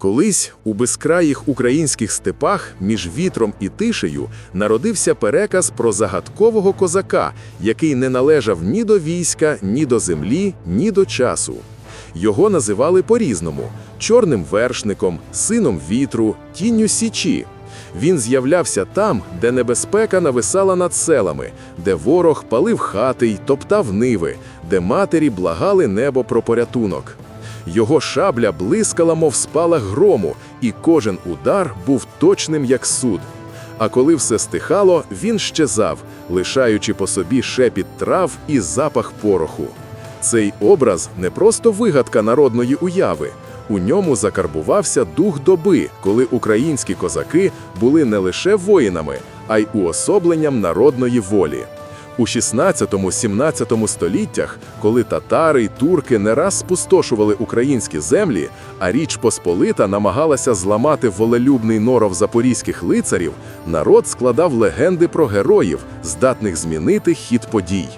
Колись у безкраїх українських степах між вітром і тишею народився переказ про загадкового козака, який не належав ні до війська, ні до землі, ні до часу. Його називали по-різному чорним вершником, сином вітру, тінню січі. Він з'являвся там, де небезпека нависала над селами, де ворог палив хати й топтав ниви, де матері благали небо про порятунок. Його шабля блискала, мов спалах грому, і кожен удар був точним, як суд. А коли все стихало, він щезав, лишаючи по собі шепіт трав і запах пороху. Цей образ не просто вигадка народної уяви. У ньому закарбувався дух доби, коли українські козаки були не лише воїнами, а й уособленням народної волі. У 16-17 століттях, коли татари й турки не раз спустошували українські землі, а Річ Посполита намагалася зламати волелюбний норов запорізьких лицарів, народ складав легенди про героїв, здатних змінити хід подій.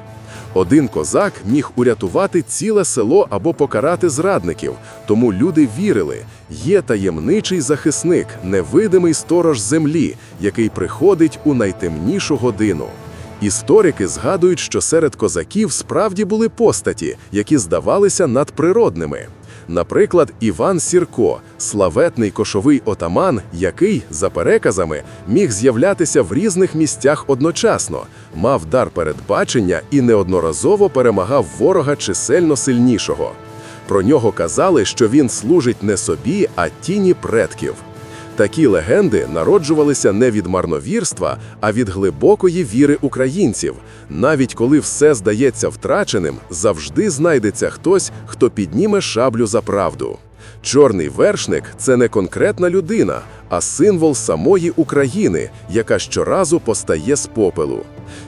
Один козак міг урятувати ціле село або покарати зрадників, тому люди вірили, є таємничий захисник, невидимий сторож землі, який приходить у найтемнішу годину. Історики згадують, що серед козаків справді були постаті, які здавалися надприродними. Наприклад, Іван Сірко, славетний кошовий отаман, який, за переказами, міг з'являтися в різних місцях одночасно, мав дар передбачення і неодноразово перемагав ворога чисельно сильнішого. Про нього казали, що він служить не собі, а тіні предків. Такі легенди народжувалися не від марновірства, а від глибокої віри українців. Навіть коли все здається втраченим, завжди знайдеться хтось, хто підніме шаблю за правду. Чорний вершник це не конкретна людина, а символ самої України, яка щоразу постає з попелу.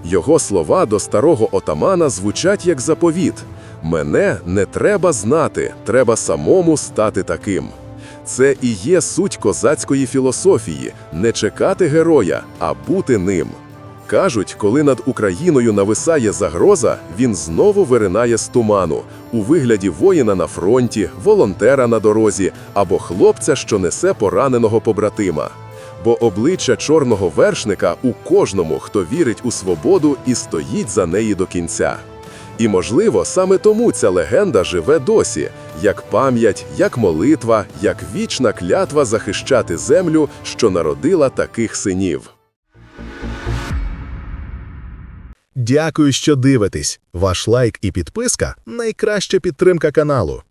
Його слова до старого отамана звучать як заповіт: Мене не треба знати, треба самому стати таким. Це і є суть козацької філософії не чекати героя, а бути ним. Кажуть, коли над Україною нависає загроза, він знову виринає з туману у вигляді воїна на фронті, волонтера на дорозі або хлопця, що несе пораненого побратима. Бо обличчя чорного вершника у кожному, хто вірить у свободу і стоїть за неї до кінця. І, можливо, саме тому ця легенда живе досі, як пам'ять, як молитва, як вічна клятва захищати землю, що народила таких синів. Дякую, що дивитесь. Ваш лайк і підписка найкраща підтримка каналу.